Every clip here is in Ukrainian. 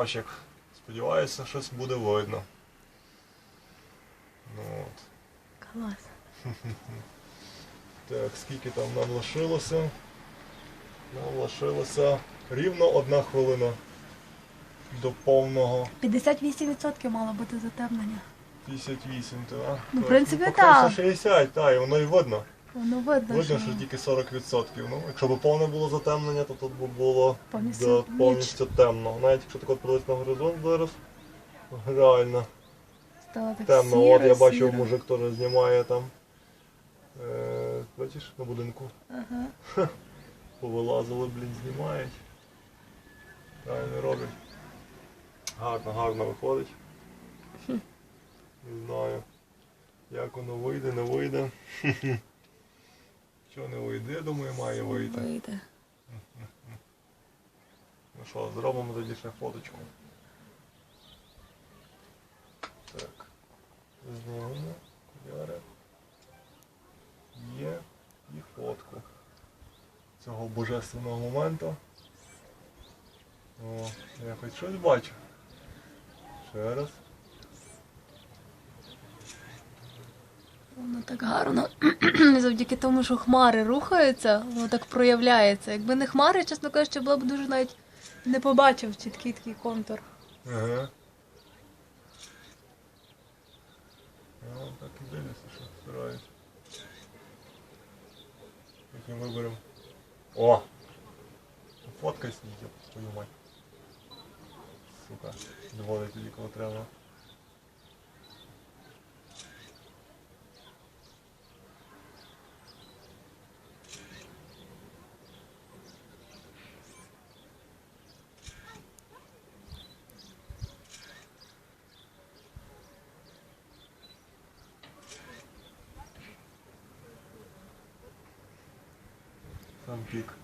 Ащик. Сподіваюся, щось буде видно. Ну, от. Клас. Так, скільки там нам лишилося? Нам лишилося рівно одна хвилина до повного 58% мало бути затемнення. 58, так? Ну, в принципі, так. 60, так, і воно і видно. Воно видно, Видно, що тільки 40%. Ну, якщо б повне було затемнення, то тут би було Повністю да, ніч. повністю темно. Навіть якщо так от подивитися на горизонт зараз, реально стало так темно. сіро, от я бачив, сіро. мужик теж знімає там. Е, бачиш, на будинку. Ага. Повилазили, блін, знімають. Правильно роблять. Гарно, гарно виходить. Не знаю, як воно вийде, не вийде. Що не вийде, думаю, має вийти. Вийде. Ну що, зробимо тоді ще фоточку. Так. Знімемо. Окуляри. Є. І фотку. Цього божественного моменту. О, я хоч щось бачу. Ще раз. Воно так гарно. Завдяки тому, що хмари рухаються, воно так проявляється. Якби не хмари, чесно кажучи, було б дуже навіть не побачив чіткий такий контур. Ага. Ну, так і дивляться, що збирають. Потім виберемо. О! Фоткай снігів, твою мать. Сука, доводить тоді, коли треба. Сам пік.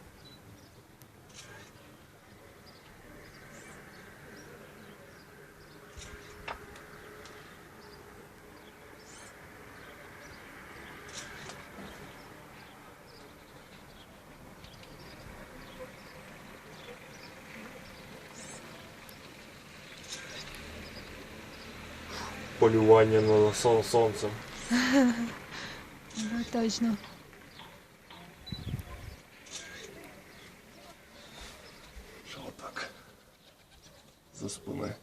Полювання на сон сонцем. Ну, точно. за спомен.